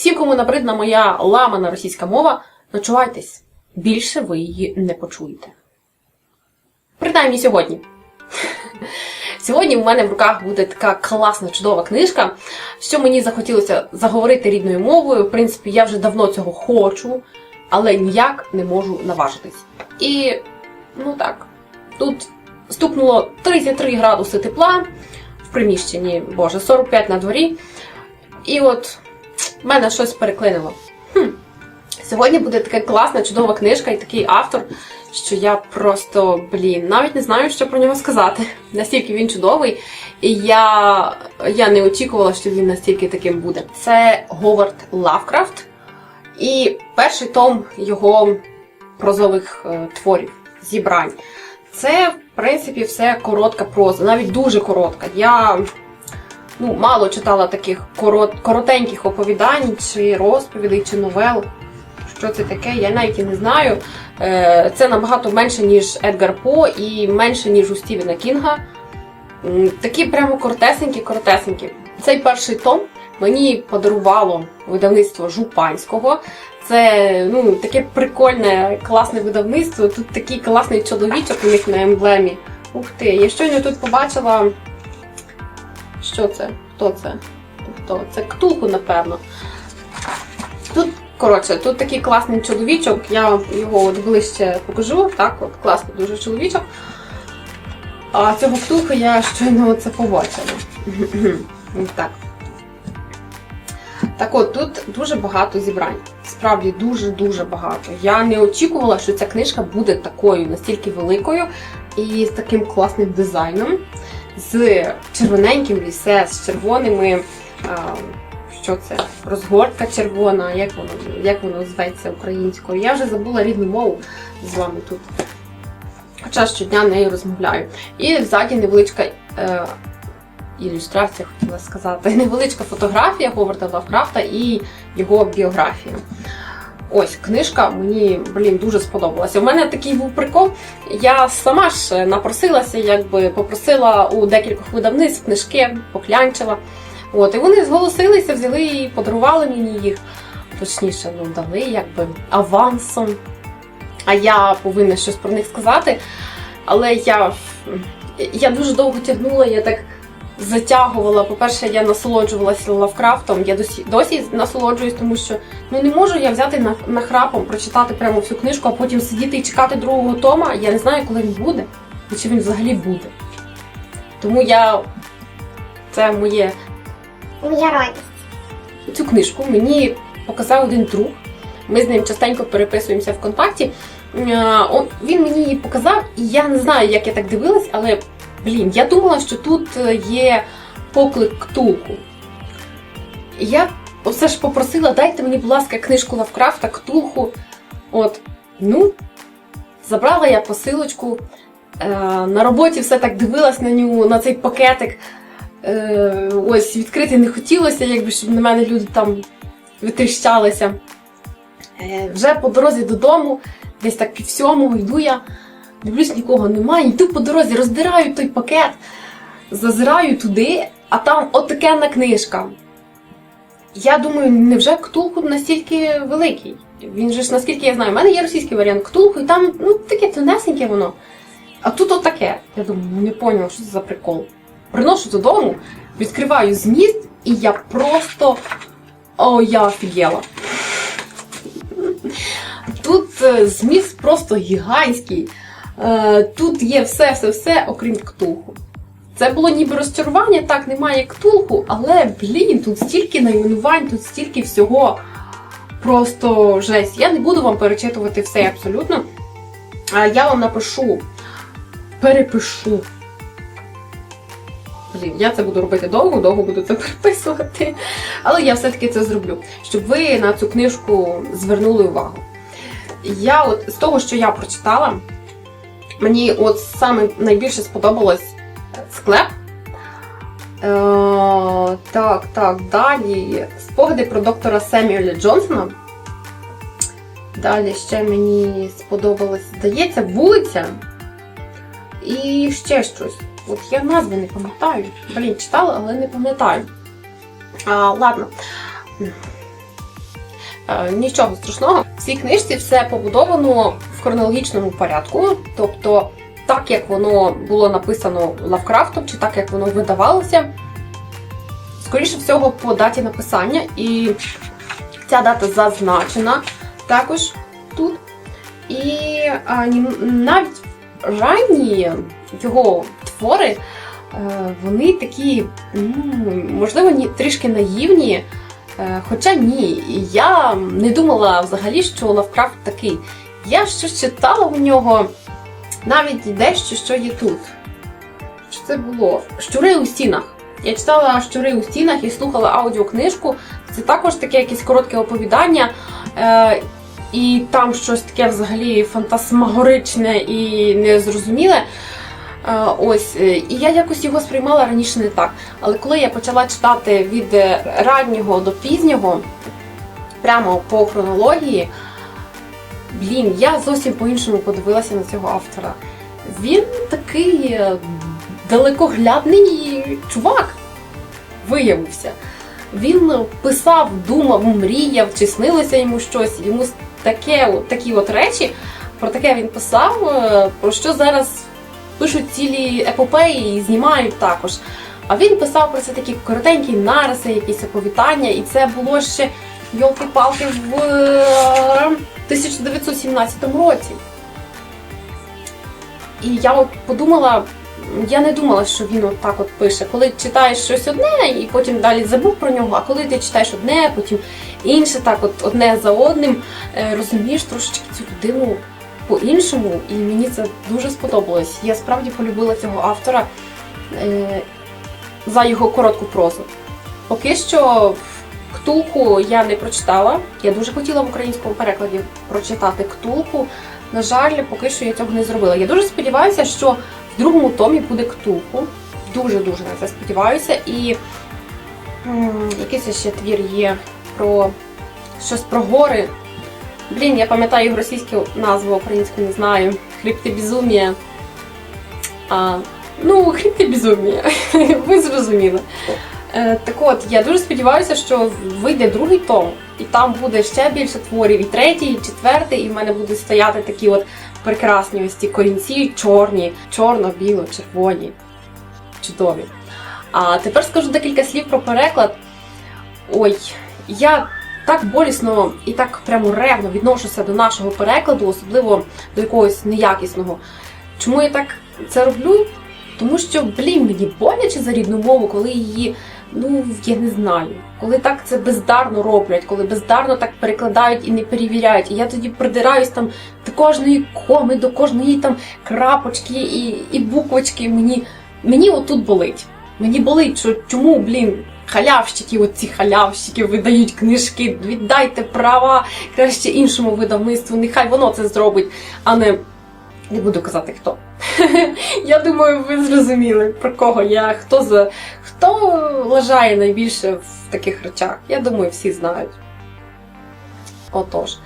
Всім, кому набридна моя ламана російська мова, начувайтесь. Більше ви її не почуєте. Принаймні сьогодні. Сьогодні в мене в руках буде така класна, чудова книжка, що мені захотілося заговорити рідною мовою. В принципі, я вже давно цього хочу, але ніяк не можу наважитись. І, ну так, тут стукнуло 33 градуси тепла в приміщенні, боже, 45 на дворі. І от в мене щось переклинило. Хм. Сьогодні буде така класна, чудова книжка і такий автор, що я просто, блін, навіть не знаю, що про нього сказати. Настільки він чудовий, і я, я не очікувала, що він настільки таким буде. Це Говард Лавкрафт, і перший том його прозових е, творів, зібрань. Це, в принципі, все коротка проза, навіть дуже коротка. Я ну, мало читала таких корот, коротеньких оповідань, чи розповідей, чи новел. Що це таке, я навіть і не знаю. Е, Це набагато менше, ніж Едгар По, і менше, ніж у Стівена Кінга. Такі прямо коротесенькі, коротесенькі. Цей перший том мені подарувало видавництво Жупанського. Це ну, таке прикольне, класне видавництво. Тут такий класний чоловічок у них на емблемі. Ух ти, я щойно тут побачила. Що це? Хто це? Хто? Це ктулку, напевно. Тут, коротше, тут такий класний чоловічок, я вам його от ближче покажу. Так, от класний дуже чоловічок. А цього ктулка я щойно це побачила. Так. Так от, тут дуже багато зібрань. Справді дуже-дуже багато. Я не очікувала, що ця книжка буде такою, настільки великою і з таким класним дизайном, з червоненьким лісе, з червоними. Що це? Розгортка червона, як воно, як воно зветься українською. Я вже забула рідну мову з вами тут. Хоча щодня нею розмовляю. І ззаді невеличка е, ілюстрація, хотіла сказати, невеличка фотографія Говарда Лавкрафта і його біографія. Ось книжка мені блін дуже сподобалася. У мене такий був прикол. Я сама ж напросилася, якби попросила у декількох видавництв книжки, поклянчила. От, і вони зголосилися, взяли і подарували мені їх. Точніше, ну дали якби авансом. А я повинна щось про них сказати. Але я, я дуже довго тягнула, я так затягувала. По-перше, я насолоджувалася Лавкрафтом. Я досі досі насолоджуюсь, тому що ну не можу я взяти на, на храпом, прочитати прямо всю книжку, а потім сидіти і чекати другого тома. Я не знаю, коли він буде, і чи він взагалі буде. Тому я. Це моє Моя радість. Цю книжку мені показав один друг. Ми з ним частенько переписуємося в контакті. Е, Він мені її показав, і я не знаю, як я так дивилась, але блін, я думала, що тут е, є поклик ктулку. Я все ж попросила, дайте мені, будь ласка, книжку Лавкрафта, ктулху. От, ну, забрала я посилочку. Е, На роботі все так дивилась на нього, на цей пакетик. Е, ось відкрити не хотілося, якби щоб на мене люди там витріщалися. Вже по дорозі додому, десь так пів сьомого йду я, дивлюсь, нікого немає, йду по дорозі, роздираю той пакет, зазираю туди, а там отакенна книжка. Я думаю, невже ктулху настільки великий? Він же ж, наскільки я знаю, в мене є російський варіант ктулху, і там ну, таке тонесеньке воно. А тут отаке. Я думаю, ну не поняла, що це за прикол. Приношу додому, відкриваю зміст, і я просто. О, я офігела. Тут е, зміст просто гігантський. Е, Тут є все-все-все, окрім ктулху. Це було ніби розчарування, так, немає ктулху, але, блін, тут стільки найменувань, тут стільки всього. Просто жесть. Я не буду вам перечитувати все абсолютно. Я вам напишу, перепишу. Блін, я це буду робити довго, довго буду це переписувати. Але я все-таки це зроблю, щоб ви на цю книжку звернули увагу. Я от з того, що я прочитала, мені от саме найбільше сподобалось склеп. Е, так, так, далі. Спогади про доктора Семюеля Джонсона. Далі ще мені сподобалось, здається, вулиця. І ще щось. От я назви не пам'ятаю. Блін, читала, але не пам'ятаю. А, ладно. Е, Нічого страшного. В цій книжці все побудовано в хронологічному порядку, тобто так, як воно було написано Лавкрафтом, чи так, як воно видавалося, скоріше всього, по даті написання. І ця дата зазначена також тут. І а, навіть ранні його твори, е, вони такі, можливо, трішки наївні. Е, Хоча ні, я не думала взагалі, що Лавкрафт такий. Я щось читала у нього навіть дещо, що є тут. Що це було? Щури у стінах. Я читала щури у стінах і слухала аудіокнижку. Це також таке якесь коротке оповідання. Е, і там щось таке взагалі фантасмагоричне і незрозуміле. Е, Ось, е, і я якось його сприймала раніше не так. Але коли я почала читати від е, раннього до пізнього, прямо по хронології, блін, я зовсім по-іншому подивилася на цього автора. Він такий е, далекоглядний чувак виявився. Він писав, думав, мріяв, чи снилося йому щось. Йому таке, такі от речі, про таке він писав, е, про що зараз пишуть цілі епопеї і знімають також. А він писав про це такі коротенькі нариси, якісь оповідання, і це було ще йолки-палки в е, 1917 році. І я от подумала, я не думала, що він от так от пише. Коли читаєш щось одне, і потім далі забув про нього, а коли ти читаєш одне, потім інше, так от одне за одним, е, розумієш трошечки цю людину по-іншому, і мені це дуже сподобалось. Я справді полюбила цього автора е, за його коротку прозу. Поки що Ктулку я не прочитала. Я дуже хотіла в українському перекладі прочитати Ктулку. На жаль, поки що я цього не зробила. Я дуже сподіваюся, що в другому томі буде Ктулку. Дуже-дуже на це сподіваюся. І якийсь ще твір є про щось про гори. Блін, я пам'ятаю його російську назву, українську не знаю. Хребти безумія. А, ну, хребти безумія. Ви зрозуміли. Е, так от, я дуже сподіваюся, що вийде другий том, і там буде ще більше творів, і третій, і четвертий, і в мене будуть стояти такі от прекрасні ось ці корінці, чорні, чорно-біло-червоні, чудові. А тепер скажу декілька слів про переклад. Ой, я так болісно і так прямо ревно відношуся до нашого перекладу, особливо до якогось неякісного. Чому я так це роблю? Тому що, блін, мені боляче за рідну мову, коли її, ну я не знаю, коли так це бездарно роблять, коли бездарно так перекладають і не перевіряють. І я тоді придираюсь там до кожної коми, до кожної там крапочки і, і буквочки. Мені, мені отут болить. Мені болить, що чому, блін, халявщики, оці халявщики видають книжки, віддайте права краще іншому видавництву, нехай воно це зробить, а не. Не буду казати хто. Я думаю, ви зрозуміли про кого я, хто за хто лажає найбільше в таких речах. Я думаю, всі знають. Отож.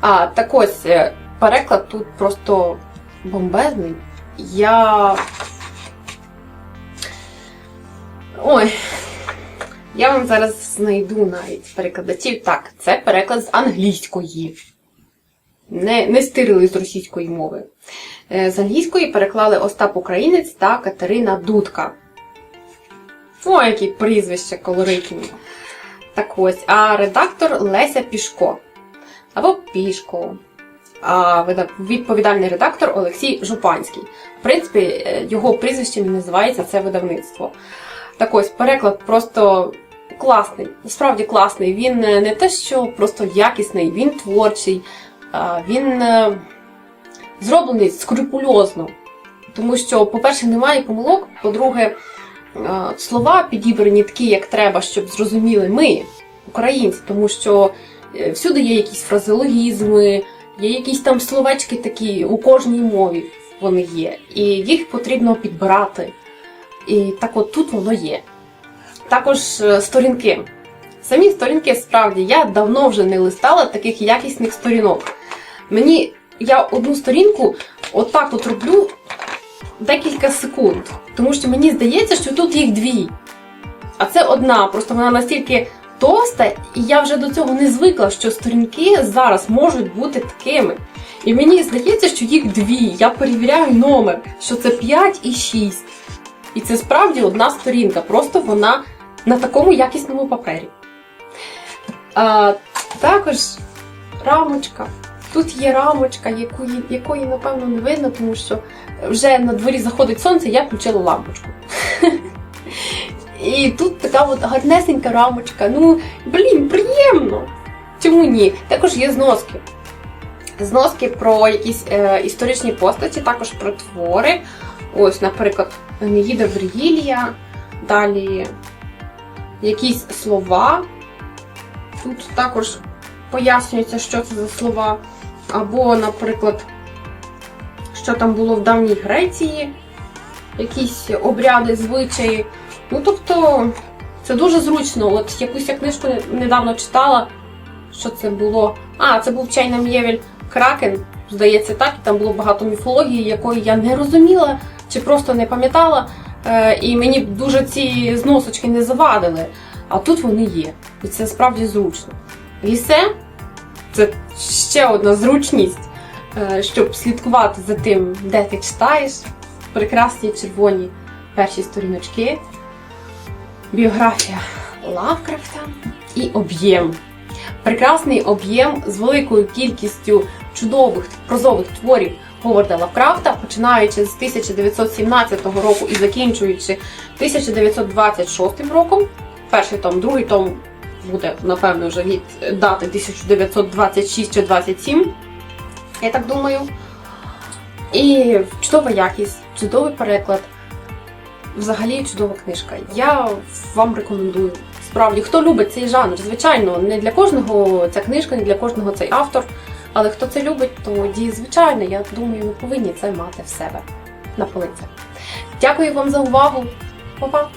А так ось е, переклад тут просто бомбезний. Я. Ой. Я вам зараз знайду навіть перекладачів. Так, це переклад з англійської. Не, не стирили з російської мови. Е, З англійської переклали Остап Українець та Катерина Дудка. О, які прізвища колоритні. Так ось, а редактор Леся Пішко. Або Пішко. А відповідальний редактор Олексій Жупанський. В принципі, е, його прізвищем і називається це видавництво. Так ось, переклад просто класний, справді класний. Він е, не те, що просто якісний, він творчий, він е, зроблений скрупульозно. Тому що, по-перше, немає помилок, по-друге, е, слова підібрані такі, як треба, щоб зрозуміли ми, українці, тому що е, всюди є якісь фразеологізми, є якісь там словечки такі у кожній мові вони є. І їх потрібно підбирати. І так от тут воно є. Також сторінки. Самі сторінки, справді, я давно вже не листала таких якісних сторінок. Мені я одну сторінку отак от роблю декілька секунд. Тому що мені здається, що тут їх дві. А це одна, просто вона настільки товста, і я вже до цього не звикла, що сторінки зараз можуть бути такими. І мені здається, що їх дві. Я перевіряю номер, що це 5 і 6. І це справді одна сторінка, просто вона на такому якісному папері. А, також рамочка. Тут є рамочка, якої, якої, напевно, не видно, тому що вже на дворі заходить сонце, я включила лампочку. І тут така от гарнесенька рамочка. Ну, блін, приємно. Чому ні? Також є зноски. Зноски про якісь е, історичні постаті, також про твори. Ось, наприклад, Неїда Вергілія, далі якісь слова. Тут також пояснюється, що це за слова. Або, наприклад, що там було в давній Греції, якісь обряди, звичаї. Ну, тобто, це дуже зручно. От якусь я книжку недавно читала, що це було. А, це був Чайна М'євель Кракен, здається, так, і там було багато міфології, якої я не розуміла чи просто не пам'ятала. Е, і мені дуже ці зносочки не завадили. А тут вони є. І це справді зручно. І все, це ще одна зручність, е, щоб слідкувати за тим, де ти читаєш. Прекрасні червоні перші сторіночки, біографія Лавкрафта і об'єм. Прекрасний об'єм з великою кількістю чудових прозових творів Говарда Лавкрафта, починаючи з 1917 року і закінчуючи 1926 роком. Перший том, другий том буде, напевно, вже від дати 1926 чи 27, я так думаю. І чудова якість, чудовий переклад. Взагалі чудова книжка. Я вам рекомендую. Справді, хто любить цей жанр, звичайно, не для кожного ця книжка, не для кожного цей автор. Але хто це любить, тоді, звичайно, я думаю, ви повинні це мати в себе на полицях. Дякую вам за увагу. Па-па!